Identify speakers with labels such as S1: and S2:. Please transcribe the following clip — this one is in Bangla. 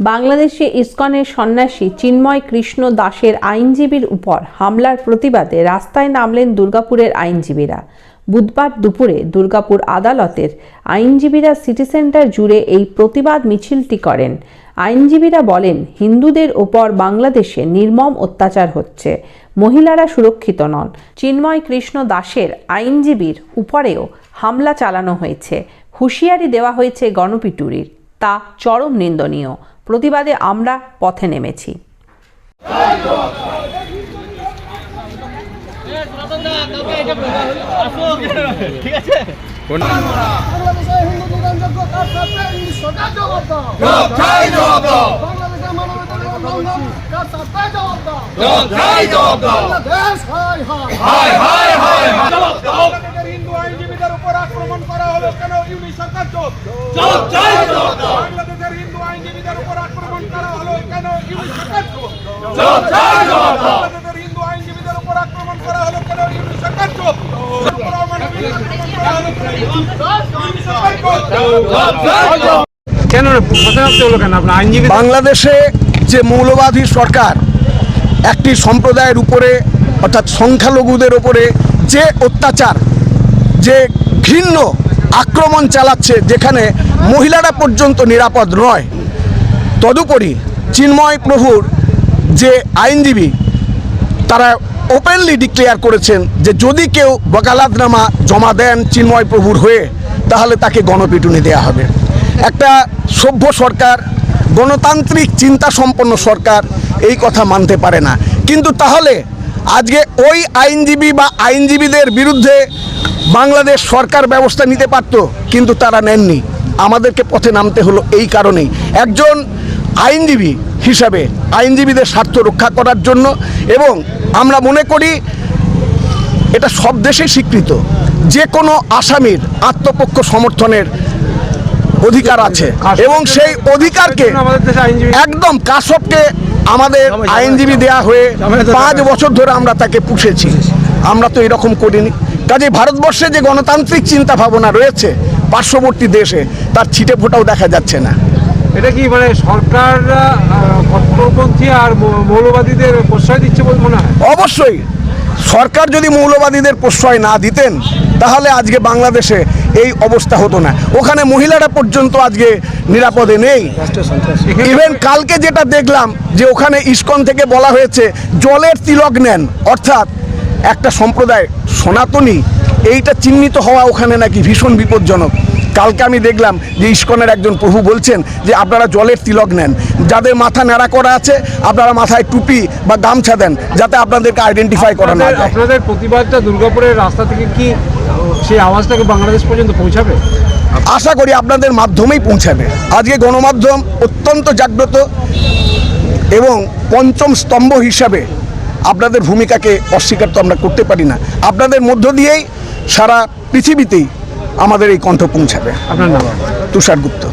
S1: বাংলাদেশে ইসকনের সন্ন্যাসী চিন্ময় কৃষ্ণ দাসের আইনজীবীর উপর হামলার প্রতিবাদে রাস্তায় নামলেন দুর্গাপুরের আইনজীবীরা। বুধবার দুপুরে দুর্গাপুর আদালতের আইনজীবীরা সিটি সেন্টার জুড়ে এই প্রতিবাদ মিছিলটি করেন। আইনজীবীরা বলেন, হিন্দুদের ওপর বাংলাদেশে নির্মম অত্যাচার হচ্ছে। মহিলারা সুরক্ষিত নন। চিন্ময় কৃষ্ণ দাসের আইনজীবীর উপরেও হামলা চালানো হয়েছে। হুঁশিয়ারি দেওয়া হয়েছে গণপিটুরির। তা চরম নিন্দনীয়। প্রতিবাদে আমরা পথে নেমেছি।
S2: আক্রমণ করা হলো কেন ইউনি সরকার চোখ
S3: জবাব চাই জবাব দাও
S2: বাংলাদেশের হিন্দু আইনজীবীদের উপর আক্রমণ করা হলো কেন ইউনি সরকার চোখ
S3: জবাব চাই জবাব দাও
S2: বাংলাদেশের
S4: বাংলাদেশে যে মৌলবাদী সরকার, একটি সম্প্রদায়ের উপরে, অর্থাৎ সংখ্যালঘুদের উপরে যে অত্যাচার, যে ঘৃণ্য আক্রমণ চালাচ্ছে, যেখানে মহিলারা পর্যন্ত নিরাপদ নয়, তদুপরি চিন্ময় প্রভুর যে আইনজীবী তারা ওপেনলি ডিক্লেয়ার করেছেন যে যদি কেউ বকালাতনামা জমা দেন চিন্ময় প্রভুর হয়ে, তাহলে তাকে গণপিটুনি দেয়া হবে। একটা সভ্য সরকার, গণতান্ত্রিক চিন্তা সম্পন্ন সরকার এই কথা মানতে পারে না। কিন্তু তাহলে আজকে ওই আইনজীবী বা আইনজীবীদের বিরুদ্ধে বাংলাদেশ সরকার ব্যবস্থা নিতে পারত, কিন্তু তারা নেননি। আমাদেরকে পথে নামতে হলো এই কারণেই। একজন আইনজীবী হিসাবে আইনজীবীদের স্বার্থ রক্ষা করার জন্য এবং আমরা মনে করি এটা সব দেশে স্বীকৃত। যে কোনো আসামির আত্মপক্ষ সমর্থনের অধিকার আছে এবং সেই অধিকারকে একদম কাশবকে আমাদের আইনজীবী দেয়া হয়ে পাঁচ বছর ধরে আমরা তাকে পুষেছি। আমরা তো এরকম করিনি। কাজে ভারতবর্ষে যে গণতান্ত্রিক চিন্তা ভাবনা রয়েছে পার্শ্ববর্তী দেশে, তার ছিটে ফোটাও দেখা যাচ্ছে না।
S5: এটা কি মানে সরকার কট্টরপন্থী আর মৌলবাদীদের প্রশ্রয় দিচ্ছে বলে মনে হয়।
S4: অবশ্যই। সরকার যদি মৌলবাদীদের প্রশ্রয় না দিতেন তাহলে আজকে বাংলাদেশে এই অবস্থা হতো না। ওখানে মহিলারা পর্যন্ত আজকে নিরাপদে নেই। ইভেন কালকে যেটা দেখলাম যে ওখানে ইস্কন থেকে বলা হয়েছে জলের তিলক নেন। অর্থাৎ একটা সম্প্রদায় সনাতনী এইটা চিহ্নিত হওয়া ওখানে নাকি ভীষণ বিপজ্জনক। কালকে আমি দেখলাম যে ইস্কনের একজন প্রভু বলছেন যে আপনারা জলের তিলক নেন যাদের মাথা ন্যাড়া করা আছে আপনারা মাথায় টুপি বা গামছা দেন যাতে আপনাদেরকে আইডেন্টিফাই করা না
S5: আপনাদের- প্রতিবাদটা দুর্গাপুরের রাস্তা থেকে কি সেই আওয়াজটাকে বাংলাদেশ পর্যন্ত পৌঁছাবে?
S4: আশা করি আপনাদের মাধ্যমেই পৌঁছাবে। আজকে গণমাধ্যম অত্যন্ত জাগ্রত এবং পঞ্চম স্তম্ভ হিসাবে আপনাদের ভূমিকাকে অস্বীকার তো আমরা করতে পারি না। আপনাদের মধ্য দিয়েই সারা পৃথিবীতেই আমাদের এই কণ্ঠ পৌঁছাবে।
S5: আপনার নাম?
S4: তুষার গুপ্ত।